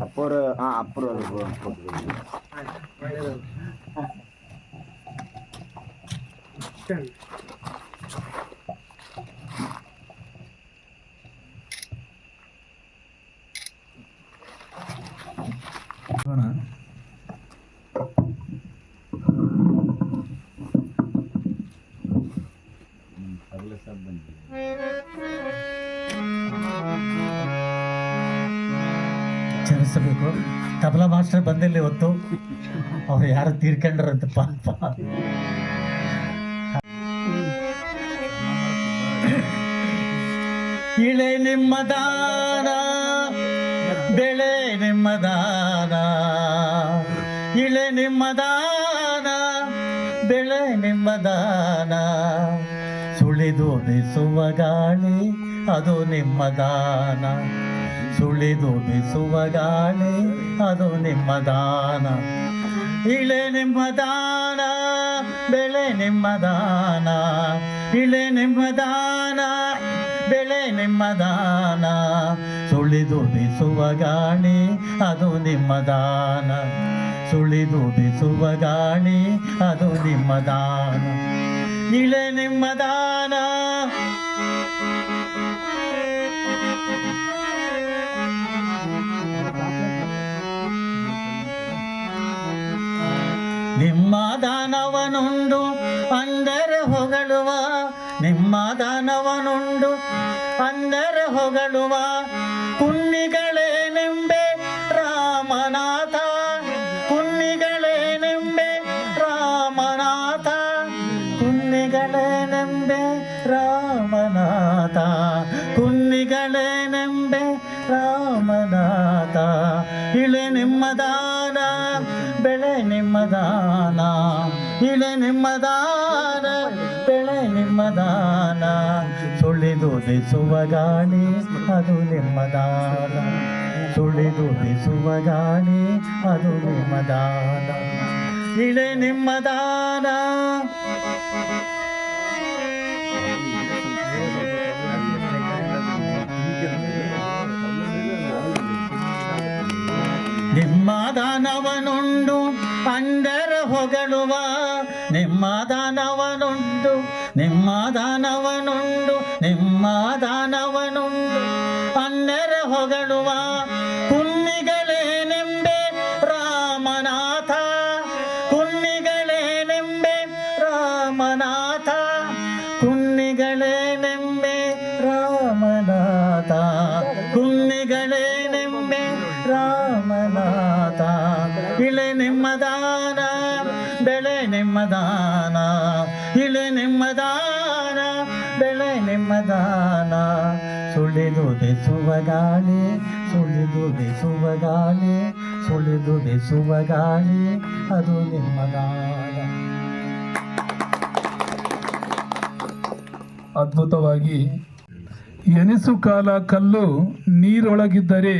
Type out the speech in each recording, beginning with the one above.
అప్పుడు అప్పుడు Thank you. ಕ್ಷಮಿಸಬೇಕು ತಬಲಾ ಮಾಸ್ಟರ್ ಬಂದಿಲ್ಲ ಇವತ್ತು. ಅವ್ರು ಯಾರು ತೀರ್ಕೊಂಡ್ರಂತ ಪಾಪ. ಇಳೆ ನಿಮ್ಮ ದಾನ, ಬೆಳೆ ನಿಮ್ಮ ದಾನ, ಇಳೆ ನಿಮ್ಮ ದಾನ, ಬೆಳೆ ನಿಮ್ಮ ದಾನ. ಸುಳಿದು ಬಿಸುವ ಗಾಳಿ, ಅದು ನಿಮ್ಮ ದಾನ. ಸುಳಿದು ಬಿಸುವ ಗಾಳಿ, ಅದು ನಿಮ್ಮ ದಾನ. ಇಳೆ ನಿಮ್ಮ ದಾನ, ಬೆಳೆ ನಿಮ್ಮ ದಾನ. ಇಳೆ ನಿಮ್ಮ ದಾನ, ಬೆಳೆ ನಿಮ್ಮ ದಾನ. ಸುಳಿದು ಬಿಸುವ ಗಾಳಿ, ಅದು ನಿಮ್ಮ ದಾನ. ಸುಳಿದು ಬಿಸುವ ಗಾಳಿ, ಅದು ನಿಮ್ಮ ದಾನ. ಇಳೆ ನಿಮ್ಮ ದಾನ ನಿಮ್ಮ ದಾನವನುಂಡು ಅಂದರೆ ಹೊಗಳುವ, ನಿಮ್ಮ ದಾನವನುಂಡು ಅಂದರೆ ಹೊಗಳುವ. ಕುನ್ನಿಗಳೇನೆಂಬೆ ರಾಮನಾಥ ಕುನ್ನಿಗಳೇನೆಂಬೆ ರಾಮನಾಥ ಕುನ್ನಿಗಳೇನೆಂಬೆ ರಾಮನಾಥ ಕುನ್ನಿಗಳೇನೆಂಬೆ ರಾಮನಾಥ. ಇಳೆ ನಿಮ್ಮ ದಾನ ಬೆಳೆ ನಿಮ್ಮದಾನ. ಇಳೆ ನಿಮ್ಮದಾನ, ಬೆಳೆ ನಿಮ್ಮದಾನ. ಸುಳಿದು ದಿಸುವ ಗಾಳಿ, ಅದು ನಿಮ್ಮದಾನ. ಸುಳಿದು ದಿಸುವ ಗಾಳಿ, ಅದು ನಿಮ್ಮದಾನ. ಇಳೆ ನಿಮ್ಮ ಅಂದರ ಹೊಗಳುವ ನಿಮ್ಮ ದಾನವನುಂಡು ನಿಮ್ಮ ದಾನವನುಂಡು ನಿಮ್ಮ ದಾನವನುಂಡು ಅನ್ನರ ಹೊಗಳುವ ಬೆಳೆ ನಿಮ್ಮ ದಾನ ಇಳೆ ನಿಮ್ಮದಾನ, ಬೆಳೆ ನಿಮ್ಮದಾನ. ಸುಳಿದು ಬೆಸುವ ಗಾಳಿ, ಸುಳಿದು ಬೆಸುವ ಗಾಳಿ, ಸುಳಿದು ಬೆಸುವ ಗಾಳಿ, ಅದು ನಿಮ್ಮದಾನ. ಅದ್ಭುತವಾಗಿ ಎನಿಸು ಕಾಲ ಕಲ್ಲು ನೀರೊಳಗಿದ್ದರೆ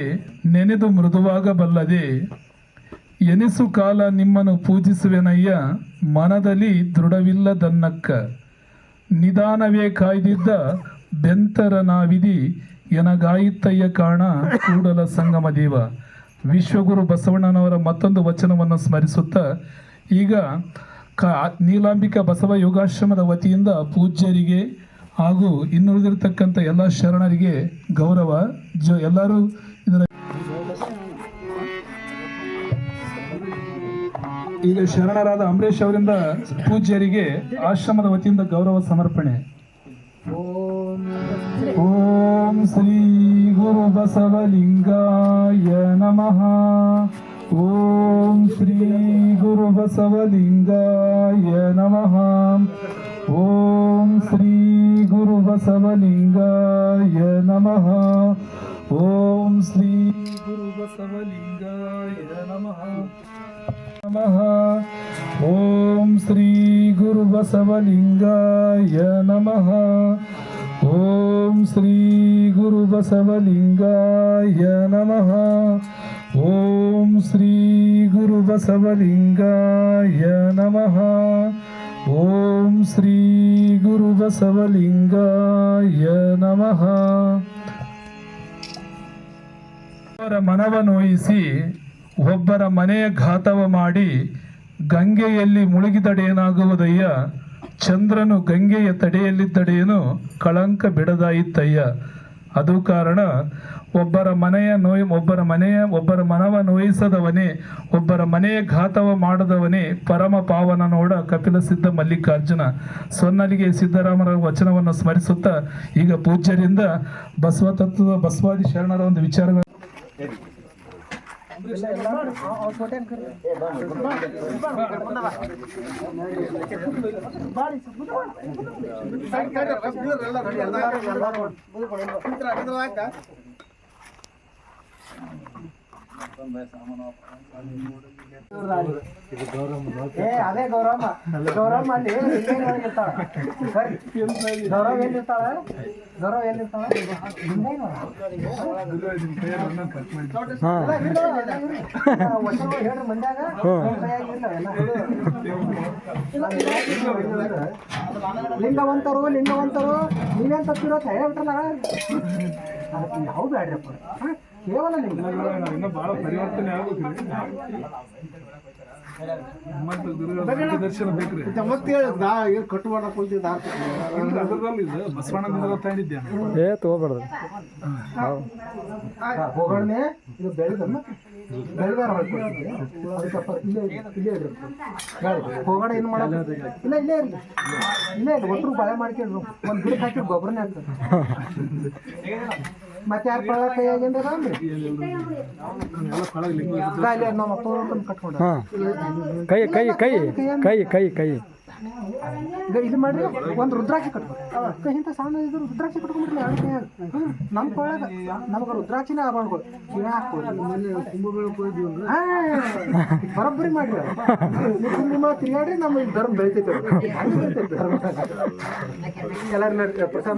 ನೆನೆದು ಮೃದುವಾಗಬಲ್ಲದೆ, ಎನಿಸು ಕಾಲ ನಿಮ್ಮನ್ನು ಪೂಜಿಸುವೆನಯ್ಯ. ಮನದಲ್ಲಿ ದೃಢವಿಲ್ಲದನ್ನಕ್ಕ ನಿಧಾನವೇ ಕಾಯ್ದಿದ್ದ ಬೆಂತರ ನಾವಿದಿ ಎನಗಾಯಿತಯ್ಯ ಕಾಣ ಕೂಡಲ ಸಂಗಮ ದೇವ. ವಿಶ್ವಗುರು ಬಸವಣ್ಣನವರ ಮತ್ತೊಂದು ವಚನವನ್ನು ಸ್ಮರಿಸುತ್ತಾ, ಈಗ ಕ ನೀಲಾಂಬಿಕಾ ಬಸವ ಯೋಗಾಶ್ರಮದ ವತಿಯಿಂದ ಪೂಜ್ಯರಿಗೆ ಹಾಗೂ ಇನ್ನುಳಿದಿರ್ತಕ್ಕಂಥ ಎಲ್ಲ ಶರಣರಿಗೆ ಗೌರವ. ಜೊ ಎಲ್ಲರೂ ಈಗ ಶರಣರಾದ ಅಂಬರೀಷ್ ಅವರಿಂದ ಪೂಜ್ಯರಿಗೆ ಆಶ್ರಮದ ವತಿಯಿಂದ ಗೌರವ ಸಮರ್ಪಣೆ. ಓಂ ಶ್ರೀ ಗುರು ಬಸವಲಿಂಗಾಯ ನಮಃ. ಓಂ ಶ್ರೀ ಗುರು ಬಸವಲಿಂಗಾಯ ನಮಃ. ಓಂ ಶ್ರೀ ಗುರು ಬಸವಲಿಂಗಾಯ ನಮಃ. ಓಂ ಶ್ರೀ ಗುರು ಬಸವಲಿಂಗಾಯ ನಮಃ. ನಮಃ ಓಂ ಶ್ರೀ ಗುರು ಬಸವಲಿಂಗಾಯ ನಮಃ ಓಂ ಶ್ರೀ ಗುರು ಬಸವಲಿಂಗಾಯ ನಮಃ ಓಂ ಶ್ರೀ ಗುರು ಬಸವಲಿಂಗಾಯ ಒಬ್ಬರ ಮನೆಯ ಘಾತವ ಮಾಡಿ ಗಂಗೆಯಲ್ಲಿ ಮುಳುಗಿದಡೇನಾಗುವುದಯ್ಯ? ಚಂದ್ರನು ಗಂಗೆಯ ತಡೆಯಲ್ಲಿದ್ದಡೇನು ಕಳಂಕ ಬಿಡದಾಯಿತಯ್ಯ. ಅದು ಕಾರಣ ಒಬ್ಬರ ಮನೆಯ ನೋಯ್, ಒಬ್ಬರ ಮನೆಯ, ಒಬ್ಬರ ಮನವ ನೋಯಿಸದವನೇ, ಒಬ್ಬರ ಮನೆಯ ಘಾತವ ಮಾಡದವನೇ ಪರಮ ಪಾವನ ನೋಡ ಕಪಿಲ ಸಿದ್ಧ ಮಲ್ಲಿಕಾರ್ಜುನ. ಸೊನ್ನಲಿಗೆ ಸಿದ್ದರಾಮರ ವಚನವನ್ನು ಸ್ಮರಿಸುತ್ತಾ ಈಗ ಪೂಜ್ಯರಿಂದ ಬಸವ ತತ್ವದ ಬಸವಾದಿ ಶರಣರ ಒಂದು ವಿಚಾರಗಳು ಏ ಅದೇ ಗೌರಮ್ಮ. ಗೌರಮ್ಮ ಅಲ್ಲಿ. ಗೌರವ್ ಎಲ್ಲಿರ್ತಾಳ ಗೌರವ್ ಎಲ್ಲಿರ್ತಾಳ ಹೇಳ್ರಿ ಮಂದ್ಯಾಗ ಅವೆಲ್ಲ. ಲಿಂಗವಂತರು ಲಿಂಗವಂತರು ನೀವೇನ್ ತಪ್ಪಿರೋ ಹೇಳ್ಬಿಟ್ರಲ್ಲ. ಹೌದು ಬ್ಯಾಡ್ರಪ್ಪ? ಕೇವಲ ಬಹಳ ಪರಿವರ್ತನೆ ಆಗುತ್ತೆ ದರ್ಶನ ಬೇಕ್ರಿ ಮತ್ತೆ ನಾ ಏನು ಕಟ್ಟು ಮಾಡಕ್ ಕುಂತಿದ್ದ ಅದರಲ್ಲಿ ಇದು ಬಸವಣ್ಣನ ತಂದಿದ್ದೆ ಏ ಇದು ಬೆಳೆದನ್ನ ಬೆಳೆದಾರ ಅದಕ್ಕಪ್ಪ ಇಲ್ಲೇ ಇಲ್ಲೇ ಇಡ್ರಿ ಗಾಳಿ ಏನು ಮಾಡೋದು ಇಲ್ಲ ಇಲ್ಲೇ ಇರಲಿ. ಇಲ್ಲೇ ಇರಲಿ ಒಟ್ಟರು ಬಾಳೆ ಮಾಡ್ಕೊಂಡ್ರು ಒಂದು ಗಿಡಕ್ಕೆ ಹಾಕಿ ಗೊಬ್ಬರನೇ ಆಗ್ತದೆ ಮತ್ತೆ ಯಾರು ಪಳ ಕೈ ಕಟ್ಕೊಂಡ ಕೈ ಕೈ ಕೈ ಕೈ ಕೈ ಕೈ ಇದು ಮಾಡ್ರಿ ಒಂದು ರುದ್ರಾಕ್ಷಿ ಕಟ್ಬೇಕು ಕೈ ಇಂಥ ಸಣ್ಣ ಇದು ರುದ್ರಾಕ್ಷಿ ಕಟ್ಕೊಂಡ್ಬಿಡ್ಲಿ ಎರಡು ಕೈಯಾಗ ಹ್ಮ್ ನಮ್ಮ ಕೊಳಗ ನಮ್ಗೆ ರುದ್ರಾಕ್ಷಿನೇ ಆಭರಣಗಳು ಇವ ಬರೋಬ್ಬರಿ ಮಾಡ್ರಿ ನಿಮ್ಮ ತಿರುಗಾಡ್ರಿ ನಮ್ಮ ಧರ್ಮ ಬೆಳಿತೈತೆ ಎಲ್ಲರೂ ಪ್ರಸಾದ